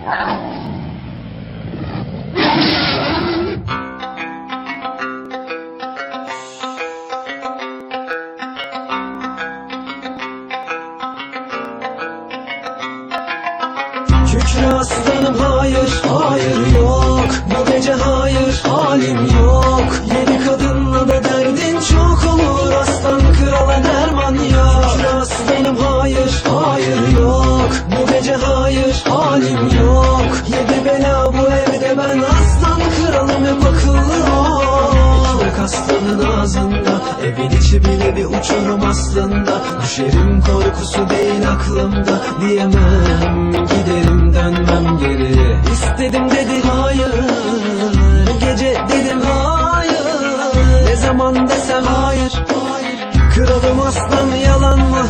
Kükre aslanım hayır, hayır yok. Bu gece hayır, halim yok. Yeni kadınla da derdin çok olur. Aslan krala derman yok. Kükre aslanım hayır, hayır yok. Bu gece hayır, halim yok Aslanın ağzında Evin içi bile bir uçurum aslında. Düşerim korkusu değil aklımda Diyemem giderim dönmem geri İstedim dedi hayır Bu gece dedim hayır. Ne zaman desem hayır Kralım aslan yalan mı?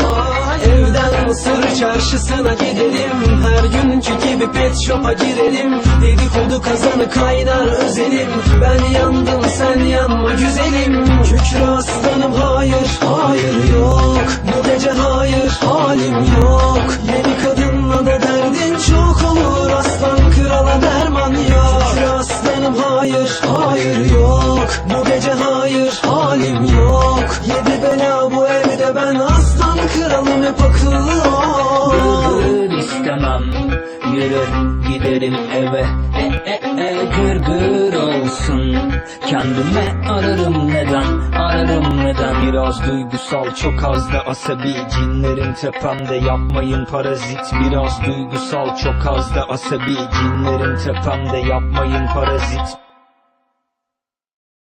Evden Mısır çarşısına gidelim Her günkü gibi pet shop'a girelim Dedikodu kazanı kaynar özelim Ben yandım hayır yok Bu gece hayır halim yok. Yeni kadınla da derdin çok olur Aslan krala derman yok. Kükre aslanım hayır hayır yok. Bu gece hayır halim yok. Yedi bela bu evde ben aslan kralım hep akıllı ol. Gırgır istemem Yürü giderim eve. E, e, e, Gırgır olsun. Kendime Ararım neden Biraz duygusal çok az da asabi. Cinlerin tepemde yapmayın parazit. Biraz duygusal çok az da asabi. Cinlerin tepemde yapmayın parazit